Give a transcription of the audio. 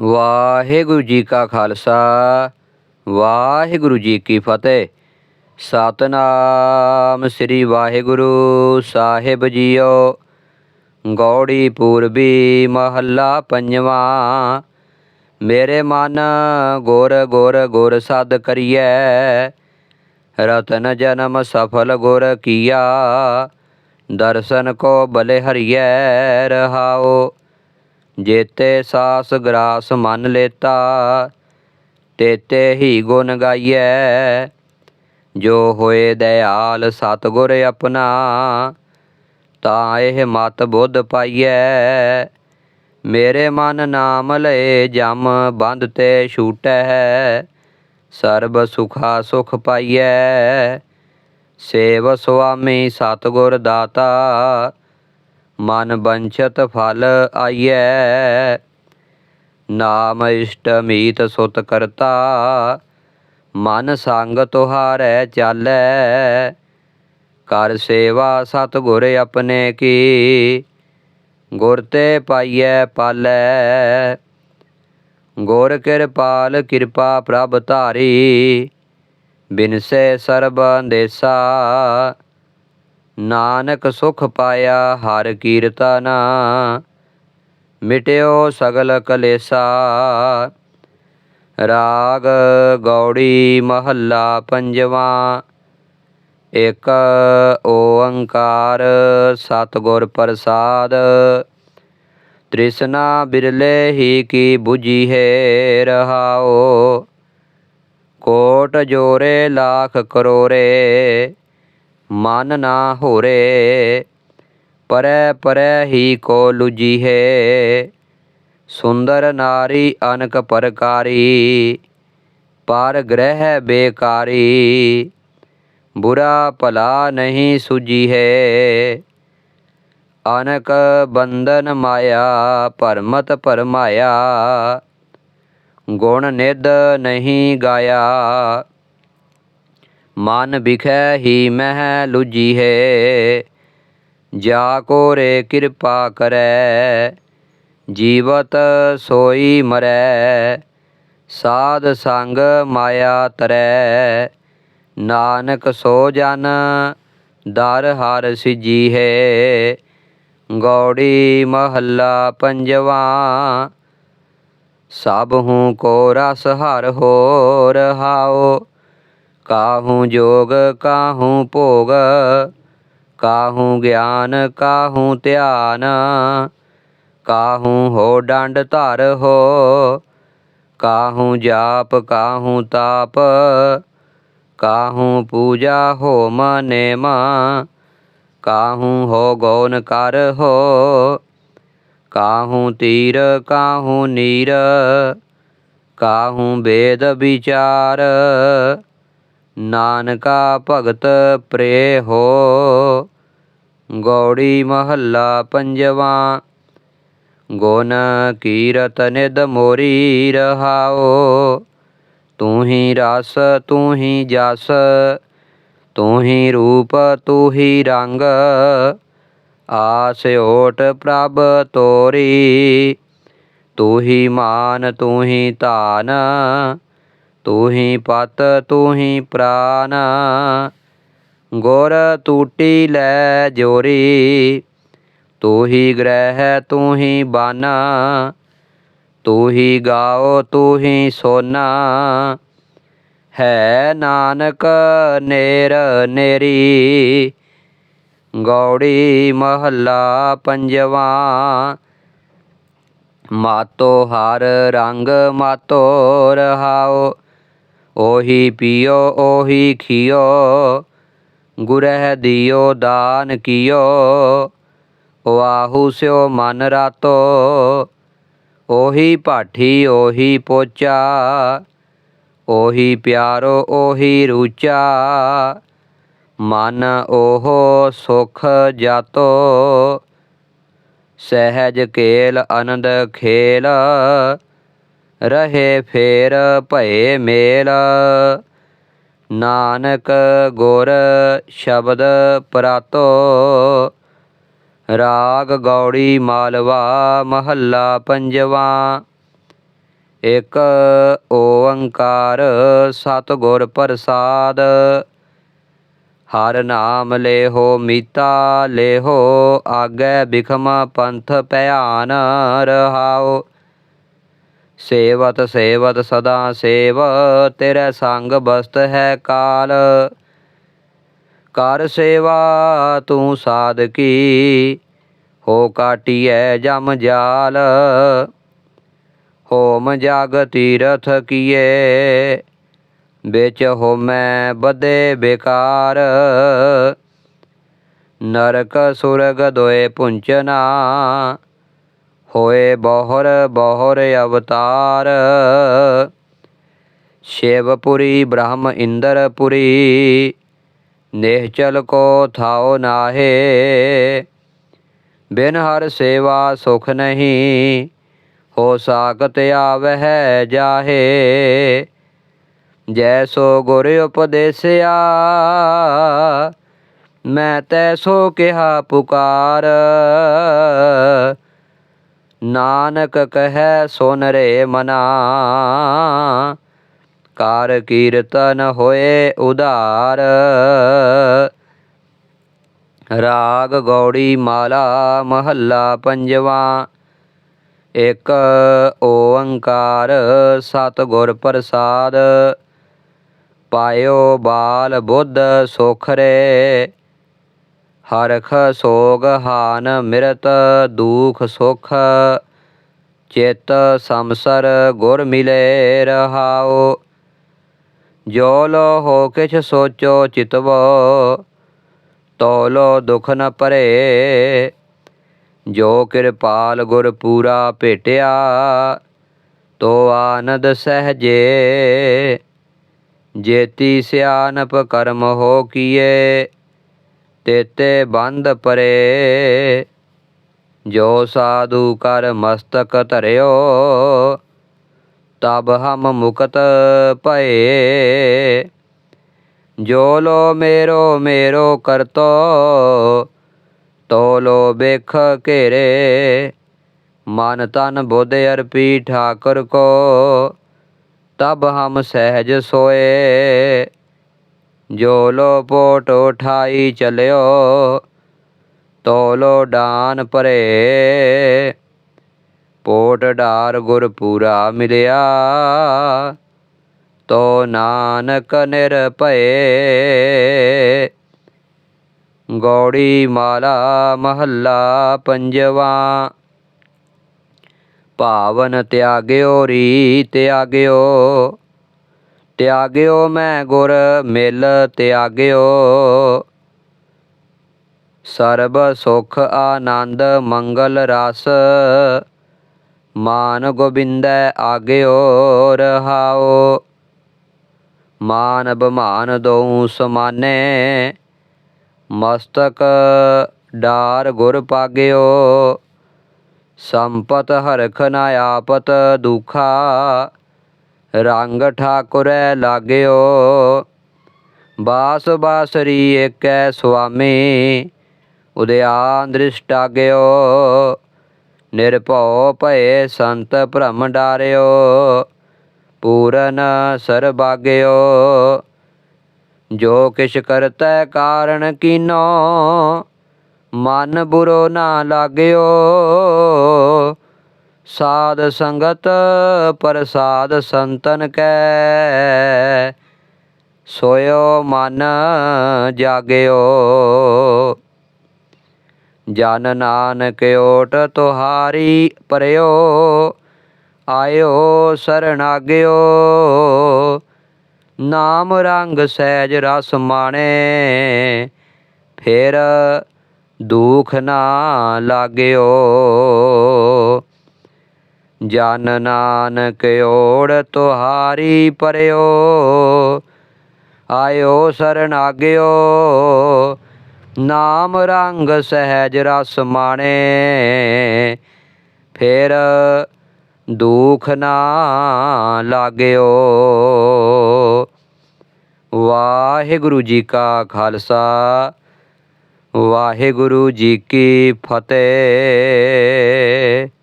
ਵਾਹਿਗੁਰੂ ਜੀ ਕਾ ਖਾਲਸਾ, ਵਾਹਿਗੁਰੂ ਜੀ ਕੀ ਫਤਿਹ। ਸਤਨਾਮ ਸ੍ਰੀ ਵਾਹਿਗੁਰੂ ਸਾਹਿਬ ਜੀਓ। ਗੌੜੀ ਪੂਰਬੀ ਮਹੱਲਾ ਪੰਜਵਾਂ, ਮੇਰੇ ਮਨ ਗੁਰ ਗੁਰ ਗੁਰ ਸਦ ਕਰੀਐ। ਰਤਨ ਜਨਮ ਸਫਲ ਗੁਰ ਕੀਆ, ਦਰਸ਼ਨ ਕੋ ਬਲੇ ਹਰੀਐ ਰਹਾਓ। ਜੇਤੇ ਸਾਸ ਗਰਾਸ ਮਨ ਲੇਤਾ, ਤੇਤੇ ਹੀ ਗੁਣ ਗਾਈਐ। ਜੋ ਹੋਏ ਦਇਆਲ ਸਤਿਗੁਰ ਆਪਣਾ, ਤਾਂ ਇਹ ਮਤ ਬੁੱਧ ਪਾਈਐ। ਮੇਰੇ ਮਨ ਨਾਮ ਲਏ ਜਮ ਬੰਦ ਤੇ ਛੂਟੈ, ਸਰਬ ਸੁਖਾ ਸੁਖ ਪਾਈਐ। ਸੇਵ ਸੁਆਮੀ ਸਤਿਗੁਰ ਦਾਤਾ ਮਨ ਬੰਛਤ ਫਲ ਆਈਐ। ਨਾਮ ਇਸ਼ਟਮੀਤ ਸੁਤ ਕਰਤਾ। ਮਨ ਸੰਗ ਤੁਹਾਰੈ ਚਾਲੈ। ਕਰ ਸੇਵਾ ਸਤਿਗੁਰ ਆਪਣੇ ਕੀ। ਗੁਰ ਤੇ ਪਾਈਐ ਪਾਲੈ। ਗੁਰ ਕਿਰਪਾਲ ਕਿਰਪਾ ਪ੍ਰਭ ਧਾਰੀ। ਬਿਨਸੇ ਸਰਬ ਅੰਦੇਸਾ। ਨਾਨਕ ਸੁਖ ਪਾਇਆ ਹਰ ਕੀਰਤਨ। ਮਿਟਿਓ ਸਗਲ ਕਲੇਸਾ। ਰਾਗ ਗੌੜੀ ਮਹੱਲਾ ਪੰਜਵਾਂ। ਇਕ ਓੰਕਾਰ ਸਤਿਗੁਰ ਪ੍ਰਸਾਦ। ਤ੍ਰਿਸ਼ਨਾ ਬਿਰਲੇ ਹੀ ਕੀ 부ਜੀ ਹੈ ਰਹਾਓ ਕੋਟ ਜੋਰੇ, ਲੱਖ ਕਰੋਰੇ। ਮਨ ਨਾ ਹੋਰੇ, ਪਰੈ ਪਰੈ ਹੀ ਕੋ ਲੁਜੀ ਹੈ। ਸੁੰਦਰ ਨਾਰੀ ਅਨਕ ਪ੍ਰਕਾਰੀ, ਪਰ ਗ੍ਰਹਿ ਬੇਕਾਰੀ, ਬੁਰਾ ਭਲਾ ਨਹੀਂ ਸੁਜੀ ਹੈ। ਅਨਕ ਬੰਧਨ ਮਾਇਆ ਭਰਮਤ ਭਰਮਾਇਆ ਗੁਣ ਨਿਧ ਨਹੀਂ ਗਾਇਆ। ਮਨ ਬਿਖੈ ਹੀ ਮਹਿ ਲੁਜੀ ਹੈ। ਜਾ ਕੋ ਰੇ ਕਿਰਪਾ ਕਰੈ, ਜੀਵਤ ਸੋਈ ਮਰੈ। ਸਾਧ ਸੰਗ ਮਾਇਆ ਤਰੈ, ਨਾਨਕ ਸੋ ਜਨ ਦਰ ਹਰ ਸਿਜੀ ਹੈ। ਗੌੜੀ ਮਹੱਲਾ ਪੰਜਵਾ, ਸਭ ਹੂੰ ਕੋ ਰਸ ਹਰ ਹੋ ਰਹਾਓ ਕਾਹੂ ਜੋਗ, ਕਾਹੂ ਭੋਗ? ਕਾਹੂ ਗਿਆਨ, ਕਾਹੂ ਧਿਆਨ? ਕਾਹੂ ਹੋ ਡੰਡ ਧਰ ਹੋ? ਕਾਹੂ ਜਾਪ, ਕਾਹੂ ਤਾਪ? ਕਾਹੂ ਪੂਜਾ ਹੋਮ ਨੇਮ ਕਾਹੂ ਹੋ ਗੌਨ ਕਰ ਹੋ? ਕਾਹੂ ਤੀਰ, ਕਾਹੂ ਨੀਰ? ਕਾਹੂ ਵੇਦ ਵਿਚਾਰ? ਨਾਨਕਾ ਭਗਤ ਪ੍ਰੇ ਹੋ। ਗੌੜੀ ਮਹੱਲਾ ਪੰਜਵਾ, ਗੁਣ ਕੀਰਤ ਨਿਦ ਮੋਰੀ ਰਹਾਓ ਤੂੰ ਹੀ ਰਸ, ਤੂੰ ਹੀ ਜਸ, ਤੂੰ ਹੀ ਰੂਪ, ਤੂੰ ਹੀ ਰੰਗ। ਆਸ ਓਟ ਪ੍ਰਭ ਤੋਰੀ, ਤੂੰ ਹੀ ਮਾਨ, ਤੂੰ ਹੀ ਤਾਨ ਤੂੰ ਹੀ ਪਤ ਤੂੰ ਹੀ ਪ੍ਰਾਨ, ਗੁਰ ਟੂਟੀ ਲੈ ਜੋਰੀ ਤੂੰ ਹੀ ਗ੍ਰਹਿ ਤੂੰ ਹੀ ਬਾਨਾ ਤੂੰ ਹੀ ਗਾਓ ਤੂੰ ਹੀ ਸੋਨਾ, ਹੈ ਨਾਨਕ ਨੇਰ ਨੇਰੀ, ਗੌੜੀ ਮਹੱਲਾ ਪੰਜਵਾ, ਮਾਤੋ ਹਰ ਰੰਗ ਮਾਤੋ ਰਹਾਓ ਉਹੀ ਪੀਓ, ਉਹੀ ਖਿਓ, ਗੁਰਹਿ ਦਿਓ, ਦਾਨ ਕੀਓ। ਵਾਹੂ ਸਿਓ, ਮਨ ਰਾਤੋ। ਉਹੀ ਪਾਠੀ ਉਹੀ ਪੋਚਾ। ਉਹੀ ਪਿਆਰੋ, ਉਹੀ ਰੂਚਾ। ਮਨ ਉਹ ਸੁਖ ਜਾਤੋ। ਸਹਿਜ ਕੇਲ, ਆਨੰਦ ਖੇਲ। ਰਹੇ ਫੇਰ ਭਏ ਮੇਲ। ਨਾਨਕ ਗੁਰ ਸ਼ਬਦ ਪ੍ਰਾਤੋ, ਰਾਗ ਗੌੜੀ ਮਾਲਵਾ ਮਹੱਲਾ ਪੰਜਵਾ। ਇਕ ਓੰਕਾਰ ਸਤਿਗੁਰ ਪ੍ਰਸਾਦ, ਹਰ ਨਾਮ ਲੇਹੋ ਮੀਤਾ, ਲੇਹੋ ਆਗੇ ਬਿਖਮ ਪੰਥ ਭਿਆਨ ਰਹਾਓ ਸੇਵਤ ਸੇਵਤ ਸਦਾ ਸੇਵ, ਤੇਰੇ ਸੰਗ ਬਸਤ ਹੈ ਕਾਲ। ਕਰ ਸੇਵਾ ਤੂੰ ਸਾਧਕੀ, ਹੋ ਕਾਟੀਐ ਜਮ ਜਾਲ। ਹੋਮ ਜਗ ਤੀਰਥ ਕੀਏ, ਵਿੱਚ ਹੋਮੈ ਬਦੇ ਬੇਕਾਰ। ਨਰਕ ਸੁਰਗ ਦੋਏ ਪੁੰਚਨਾ ਹੋਏ ਬਹੁਰ ਬਹੁਰ ਅਵਤਾਰ ਸ਼ਿਵਪੁਰੀ ਬ੍ਰਹਮ ਇੰਦਰਪੁਰੀ ਨਿਹਚਲ ਕੋ ਥਾਉ ਨਾਹੇ ਬਿਨ ਹਰ ਸੇਵਾ ਸੁਖ ਨਹੀਂ ਹੋ ਸਾਕਤ ਆਵਹਿ ਜਾਹੇ ਜੈਸੋ ਗੁਰ ਉਪਦੇਸਿਆ ਮੈਂ ਤੈਸੋ ਕਿਹਾ ਪੁਕਾਰ ਨਾਨਕ ਕਹੈ ਸੁਨ ਰੇ ਮਨਾ। ਕਾਰ ਕੀਰਤਨ ਹੋਏ ਉਧਾਰ। ਰਾਗ ਗੌੜੀ ਮਾਲਾ ਮਹੱਲਾ ਪੰਜਵਾ। ਇਕ ਓੰਕਾਰ ਸਤਿਗੁਰ ਪ੍ਰਸਾਦ। ਪਾਇਓ ਬਾਲ ਬੁੱਧ ਸੁਖਰੇ ਹਰਖ ਸੋਗ ਹਾਨ ਮਿਰਤ, ਦੂਖ ਸੁਖ ਚਿਤ ਸੰਸਰ ਗੁਰ ਮਿਲੇ ਰਹਾਓ ਜੋ ਲੋ ਹੋ ਕਿਛ ਸੋਚੋ ਚਿਤਵੋ ਤੋਲੋ ਦੁਖ ਨ ਪਰੇ। ਜੋ ਕਿਰਪਾਲ ਗੁਰ ਪੂਰਾ ਭੇਟਿਆ, ਤੋ ਆਨੰਦ ਸਹਜੇ। ਜੇਤੀ ਸਿਆਨਪ ਕਰਮ ਹੋ ਕੀਏ ਤੇਤੇ ਬੰਦ ਪਰੇ। ਜੋ ਸਾਧੂ ਕਰ ਮਸਤਕ ਧਰਿਓ, ਤਬ ਹਮ ਮੁਕਤ ਭਏ। ਜੋ ਲੋ ਮੇਰੋ ਮੇਰੋ ਕਰਤੋ ਤੋਲੋ ਬੇਖ ਘੇਰੇ। ਮਨ ਤਨ ਬੁੱਧ ਅਰਪੀ ਠਾਕੁਰ ਕੋ, ਤਬ ਹਮ ਸਹਿਜ ਸੋਏ। ਜੋ ਲੋ ਪੋਟ ਉਠਾਈ ਚਲਿਓ ਤੋਲੋ ਡਾਨ ਭਰੇ। ਪੋਟ ਡਾਰ ਗੁਰਪੂਰਾ ਮਿਲਿਆ, ਤੋ ਨਾਨਕ ਨਿਰਭਏ। ਗੌੜੀ ਮਾਲਾ ਮਹੱਲਾ ਪੰਜਵਾ। ਭਾਵਨ ਤਿਆਗਿਓ ਰੀ ਤਿਆਗਿਓ ਤਿਆਗਿਓ ਮੈਂ ਗੁਰ ਮਿਲ ਤਿਆਗਿਓ। ਸਰਬ ਸੁਖ ਆਨੰਦ ਮੰਗਲ ਰਸ, ਮਾਨ ਗੋਬਿੰਦੈ ਆਗਿਓ ਰਹਾਓ। ਮਾਨ ਬਮਾਨ ਦਉ ਸਮਾਨੇ, ਮਸਤਕ ਡਾਰ ਗੁਰ ਪਾਗਿਓ। ਸੰਪਤ ਹਰਖ ਨ ਆਪਤ ਦੁਖਾ ਰੰਗ ਠਾਕੁਰੈ ਲਾਗਿਓ। ਬਾਸ ਬਾਸਰੀ ਏਕੈ ਸੁਆਮੀ, ਉਦਿਆਨ ਦ੍ਰਿਸ਼ਟਾਗਿਓ ਨਿਰਭਉ ਭਏ ਸੰਤ ਭ੍ਰਮ ਡਾਰਿਓ, ਪੂਰਨ ਸਰਬਾਗਿਓ। ਜੋ ਕਿਛ ਕਰਤੈ ਕਾਰਣ ਕੀਨੋ, ਮਨ ਬੁਰੋ ਨਾ ਲਾਗਿਓ। ਸਾਧ ਸੰਗਤ ਪ੍ਰਸਾਦ ਸੰਤਨ ਕੈ। ਸੋਇਓ ਮਨ ਜਾਗਿਓ। ਜਨ ਨਾਨਕ ਓਟ ਤੁਹਾਰੀ ਪਰਿਓ ਆਇਓ ਸਰਣਾਗਿਓ ਨਾਮ ਰੰਗ ਸਹਿਜ ਰਸ ਮਾਣੇ। ਫਿਰ ਦੁਖ ਨਾ ਲਾਗਿਓ। ਜਨ ਨਾਨਕ ਓੜ ਤੁਹਾਰੀ ਪਰਿਓ। ਆਇਓ ਸਰਨਾਗਿਓ ਨਾਮ ਰੰਗ ਸਹਿਜ ਰਸ ਮਾਣੇ। ਫਿਰ ਦੁਖ ਨਾ ਲਾਗਿਓ। ਵਾਹਿਗੁਰੂ ਜੀ ਕਾ ਖਾਲਸਾ, ਵਾਹਿਗੁਰੂ ਜੀ ਕੀ ਫਤਿਹ।